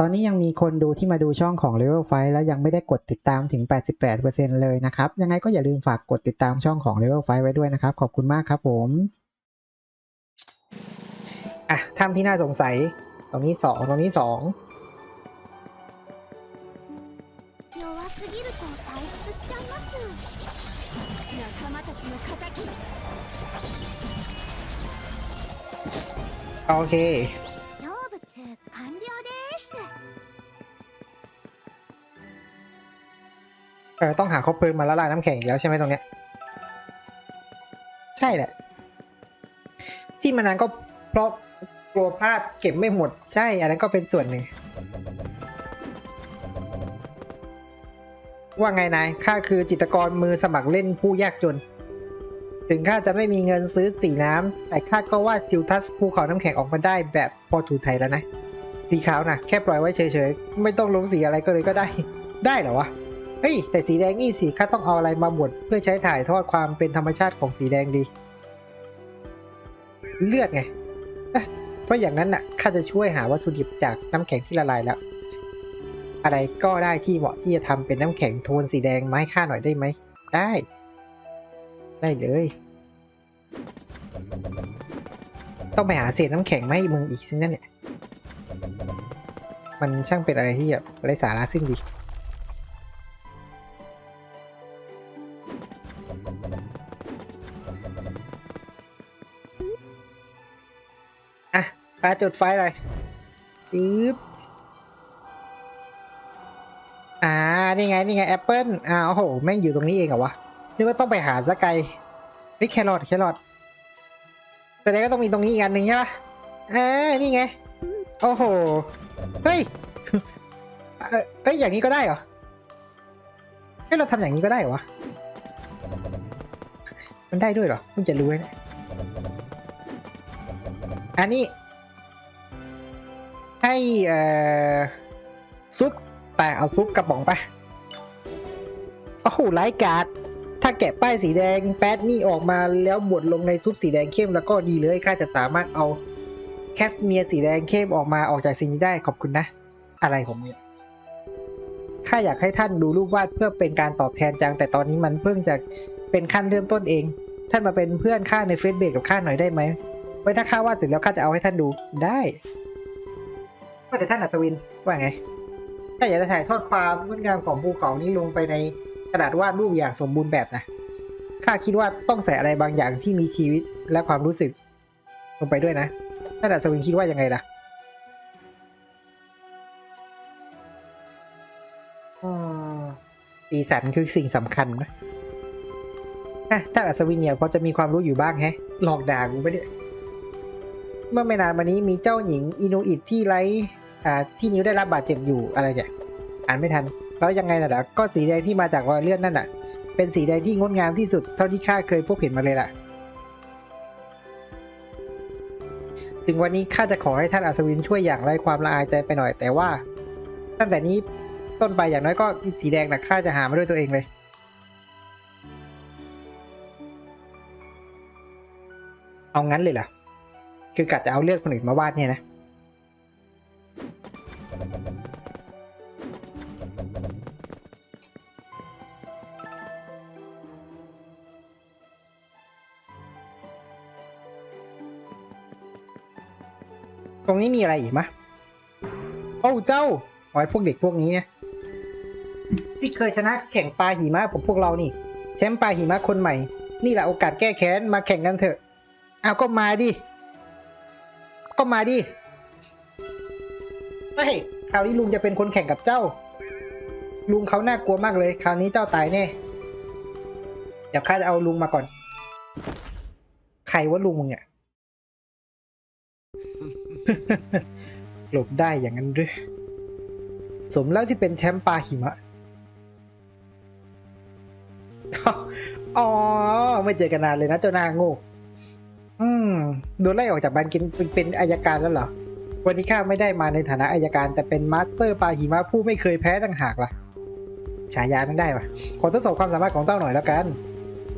ตอนนี้ยังมีคนดูที่มาดูช่องของ Level ฟแล้วยังไม่ได้กดติดตามถึง 88%เลยนะครับ ยังไงก็อย่าลืมฝากกดติดตามช่องของ Level 5ไว้ด้วยนะครับ ขอบคุณมากครับผมอะถ้ำที่น่าสงสัย ตรงนี้สองตรงนี้สองโอเค เออต้องหาคบเพลิงมาละลายน้ำแข็งอีกแล้วใช่ไหมตรงเนี้ย ใช่แหละ ที่มันนานก็เพราะกลัวพลาดเก็บไม่หมด ใช่อันนั้นก็เป็นส่วนหนึ่ง ว่าไงนายข้าคือจิตรกรมือสมัครเล่นผู้ยากจน ถึงข้าจะไม่มีเงินซื้อสีน้ำแต่ข้าก็วาดทิวทัศน์ภูเขาน้ำแข็งออกมาได้แบบพอถูไทยแล้วนะสีขาวนะแค่ปล่อยไว้เฉยๆ ไม่ต้องลงสีอะไรก็เลยก็ได้ ได้เหรอวะ เฮ้ยแต่สีแดงนี่สิข้าต้องเอาอะไรมาบดเพื่อใช้ถ่ายทอดความเป็นธรรมชาติของสีแดงดี เลือดไงเอ๊ะเพราะอย่างนั้นน่ะข้าจะช่วยหาวัตถุดิบจากน้ำแข็งที่ละลายแล้ว อะไรก็ได้ที่เหมาะที่จะทำเป็นน้ำแข็งโทนสีแดงมาให้ข้าหน่อยได้ไหมได้ ได้เลย ต้องไปหาเศษน้ำแข็งมาให้มึงอีกสินั่นเนี่ยมันช่างเป็นอะไรที่แบบไร้สาระสิ้นดีาจุดไฟเลยปึ๊บอ่า นี่ไง นี่ไงแอปเปิลอ่าโอ้โห แม่งอยู่ตรงนี้เองเหรอวะนึกว่าต้องไปหาสกไกลเฮ้แครอทแครอทแสดงก็ต้องมีตรงนี้อีกอันหนึ่งใช่ปะอ่านี่ไง โอ้โห เฮ้ย เอ้ย อย่างนี้ก็ได้เหรอ เฮ้ย เราทำอย่างนี้ก็ได้เหรอวะ มันได้ด้วยเหรอเพิ่งจะรู้เลยนี่ยอันนี้ ให้เอ่อซุปไปเอาซุปกระป๋องไปโอ้โหไร้กาดถ้าแกะป้ายสีแดงแป๊ดนี่ออกมาแล้วบดลงในซุปสีแดงเข้มแล้วก็ดีเลยข้าจะสามารถเอาแคสเมียร์สีแดงเข้มออกมาออกจากสิ่งนี้ได้ขอบคุณนะ อะไรของเนี่ยข้าอยากให้ท่านดูรูปวาดเพื่อเป็นการตอบแทนจัง แต่ตอนนี้มันเพิ่งจะเป็นขั้นเริ่มต้นเอง ท่านมาเป็นเพื่อนข้าในเฟซเบกกับข้าหน่อยได้ไหมไว้ถ้าข้าวาดเสร็จแล้วข้าจะเอาให้ท่านดูได้ ว่าแต่ท่านอัศวินว่าไง ถ้าอยากจะถ่ายทอดความงดงามของภูเขานี้ลงไปในกระดาษวาดรูปอย่างสมบูรณ์แบบนะข้าคิดว่าต้องใส่อะไรบางอย่างที่มีชีวิตและความรู้สึก ลงไปด้วยนะท่านอัศวินคิดว่ายังไงล่ะอืมสีสันคือสิ่งสำคัญนะท่านอัศวินเนี่ยพอจะมีความรู้อยู่บ้างแฮะ หลอกด่ากูไปเนี่ยเมื่อไม่นานมานี้มีเจ้าหญิงอินูอิตที่ไร้ อ่าที่นิ้วได้รับบาดเจ็บอยู่อะไรเนี่ยอ่านไม่ทันแล้วยังไงล่ะล่ะก็สีแดงที่มาจากรอยเลือดนั่นน่ะ เป็นสีแดงที่งดงามที่สุดเท่าที่ข้าเคยพบเห็นมาเลยล่ะ ถึงวันนี้ข้าจะขอให้ท่านอัศวินช่วยอย่างไร้ความละอายใจไปหน่อย แต่ว่า ตั้งแต่นี้ต้นไปอย่างน้อยก็สีแดงนะข้าจะหามาด้วยตัวเองเลยเอางั้นเลยเหรอคือกะจะเอาเลือดคนอื่นมาวาดเนี่ยนะ ตรงนี้มีอะไรอีกมะโอ้เจ้าเอาไว้พวกเด็กพวกนี้เนี่ยที่เคยชนะแข่งปลาหิมะผมพวกเรานี่ แชมป์ปลาหิมะคนใหม่ นี่แหละโอกาสแก้แค้นมาแข่งกันเถอะ เอาก็มาดิ ก็มาดิเฮ้ยคราวนี้ลุงจะเป็นคนแข่งกับเจ้า ลุงเขาน่ากลัวมากเลย คราวนี้เจ้าตายแน่ เดี๋ยวข้าจะเอาลุงมาก่อน ใครว่าลุงมึงเนี่ย หลบได้อย่างนั้นหรือ สมแล้วที่เป็นแชมป์ปลาหิมะ อ๋อ ไม่เจอกันนานเลยนะเจ้าน้าโง่อืมโดนไล่ออกจากบ้านกินเป็นอายการแล้วเหรอ วันนี้ข้าไม่ได้มาในฐานะอายการ แต่เป็นมาสเตอร์ปลาหิมะผู้ไม่เคยแพ้ต่างหากล่ะ ฉายาไม่ได้ปะขอทดสอบความสามารถของเต้าหน่อยแล้วกัน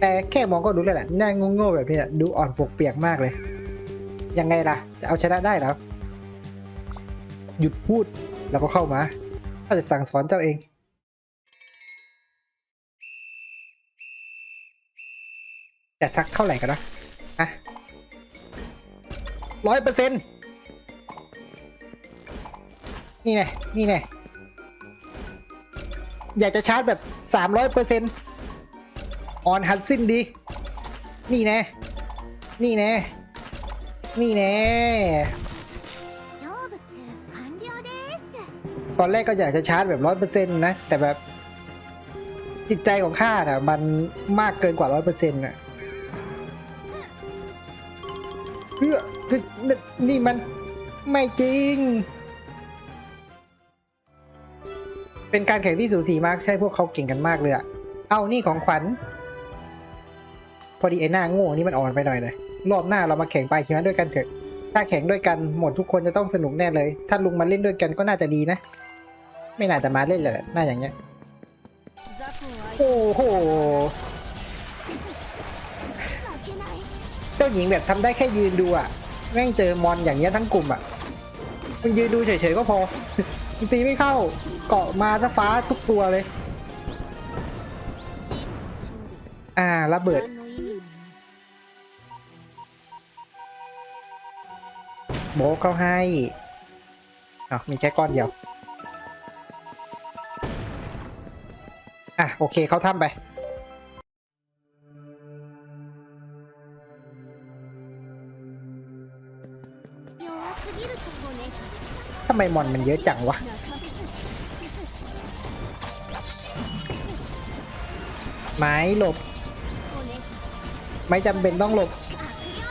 แต่แค่มองก็รู้แล้วแหละหน้าโง่ๆแบบนี้ดูอ่อนปวกเปียกมากเลย ยังไงล่ะ จะเอาชนะได้แล้วหยุดพูดแล้วก็เข้ามาข้าจะสั่งสอนเจ้าเอง จะสักเท่าไหร่กันนะอะร้อยเปอร์เซ็นต์นี่ไงนี่ไงอยากจะชาร์จแบบสามร้อยเปอร์เซ็นต์ออนฮัดสิ้นดี นี่แน่นี่แน่ นี่แน่ตอนแรกก็อยากจะชาร์จแบบร้อยเปอร์เซ็นต์นะ แต่แบบจิตใจของข้าน่ะ มันมากเกินกว่าร้อยเปอร์เซ็นต์อะเพื่อนี่มันไม่จริง เป็นการแข่งที่สูสีมาก ใช่พวกเขาเก่งกันมากเลยอะเอานี่ของขวัญ พอดีไอ้หน้าโง่นี่มันอ่อนไปหน่อยเลย รอบหน้าเรามาแข่งไปลายหิมะด้วยกันเถอะ ถ้าแข่งด้วยกันหมดทุกคนจะต้องสนุกแน่เลย ถ้าลุงมาเล่นด้วยกันก็น่าจะดีนะ ไม่น่าจะมาเล่นเลยน่าอย่างเงี้ย โอ้โห เจ้าหญิงแบบทำได้แค่ยืนดูอะ แม่งเจอมอนอย่างเงี้ยทั้งกลุ่มอะมันยืนดูเฉยๆก็พอตีไม่เข้า เกาะมาซะฟ้าทุกตัวเลย อ่าระเบิด โบเข้าให้อ๋ะมีแค่ก้อนเดียว อะ โอเคเข้าถ้ำไป ทำไมมอนมันเยอะจังวะไม้หลบ ไม่จำเป็นต้องหลบ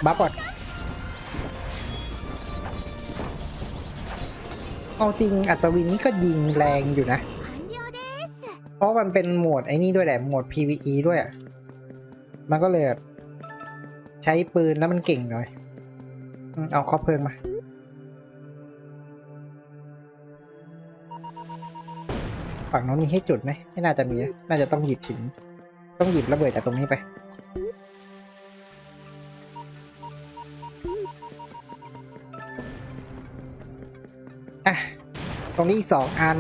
บัฟก่อน เอาจริงอัศวินนี่ก็ยิงแรงอยู่นะ เพราะมันเป็นโหมดไอ้นี่ด้วยแหละ โหมด PVE ด้วย มันก็เลยใช้ปืนแล้วมันเก่งหน่อย เอาข้อเพิ่มมา ฝั่งน้องมีให้จุดไหม ไม่น่าจะมี น่าจะต้องหยิบหิน ต้องหยิบระเบิดจากตรงนี้ไป นี่สองอัน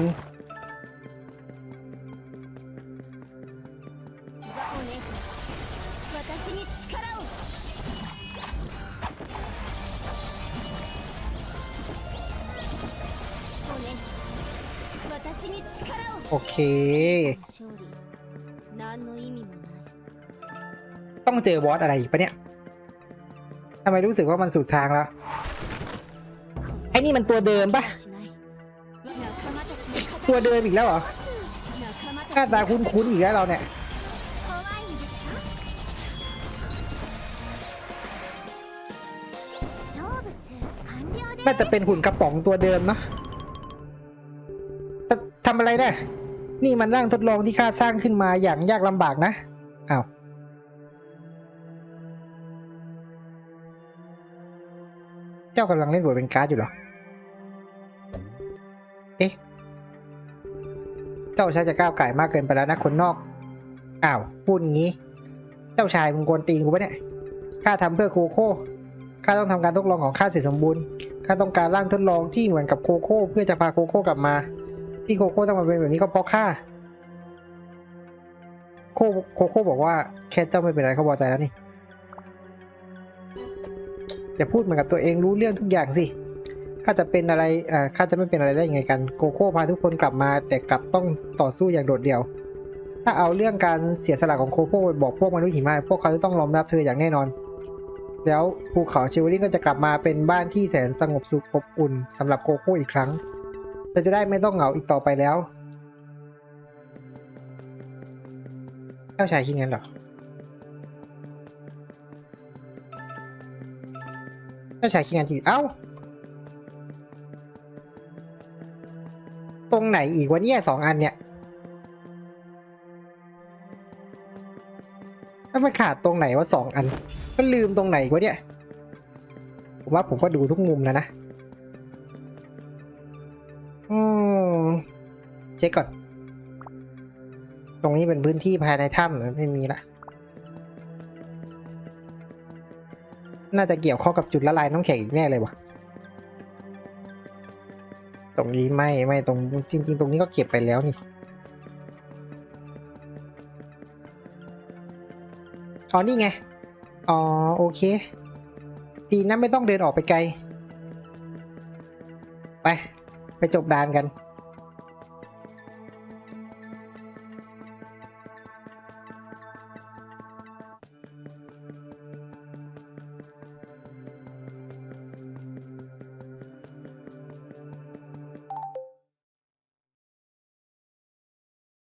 โอเค ต้องเจอบอสอะไรอีกปะเนี่ยทำไมรู้สึกว่ามันสุดทางแล้ว ไอ้นี่มันตัวเดิมปะ ตัวเดิมอีกแล้วเหรอหน้าตาคุ้นๆอีกแล้วเราเนี่ยน่าจะเป็นหุ่นกระป๋องตัวเดิมเนาะทำอะไรได้นี่มันร่างทดลองที่ข้าสร้างขึ้นมาอย่างยากลำบากนะอ้าวเจ้ากำลังเล่นบทเป็นการ์ดอยู่หรอ เอ๊ะ จ้าชายจะก้าวไก่มากเกินไปแล้วนะคนนอก อ้าวพูดงี้ เจ้าชายมึงกวนตีนกูปะเนี่ย ข้าทำเพื่อโคโค่ ข้าต้องทำการทดลองของข้าเสร็จสมบูรณ์ ข้าต้องการร่างทดลองที่เหมือนกับโคโค่เพื่อจะพาโคโค่กลับมา ที่โคโค่ต้องมาเป็นแบบนี้ก็เพราะข้า โคโคโค่บอกว่าแค่เจ้าไม่เป็นไรเขาพอใจแล้วนี่ จะพูดเหมือนกับตัวเองรู้เรื่องทุกอย่างสิ ข้าจะเป็นอะไรเอ่าข้าจะไม่เป็นอะไรได้ยังไงกันโคโค่พาทุกคนกลับมา แต่กลับต้องต่อสู้อย่างโดดเดี่ยว ถ้าเอาเรื่องการเสียสละของโคโค่ไปบอกพวกมนุษย์หิมะพวกเขาจะต้องยอมรับเธออย่างแน่นอน แล้วภูเขาเชิวริงก็จะกลับมาเป็นบ้านที่แสนสงบสุขอบอุ่นสำหรับโคโค่อีกครั้งเธอจะได้ไม่ต้องเหงาอีกต่อไปแล้วเจ้าชายคิดงั้นหรอเจ้าชายคิดงั้นจริงเอ้า รงไหนอีกวะเนี่ยสองอันเนี่ยแล้วมันขาดตรงไหนวะสองอัน มันลืมตรงไหนวะเนี่ย ผมว่าผมก็ดูทุกมุมแล้วนะ อืมเช็คก่อน ตรงนี้เป็นพื้นที่ภายในถ้ำไม่มีละน่าจะเกี่ยวข้องกับจุดละลายน้ำแข็งอีกแน่เลยวะตต รงนี้ไม่ไม่ตรงจริง ๆ ตรงนี้ก็เก็บไปแล้วนี่อ๋อนี่ไง อ๋อโอเค ดีนะไม่ต้องเดินออกไปไกล ไป ไปจบด่านกัน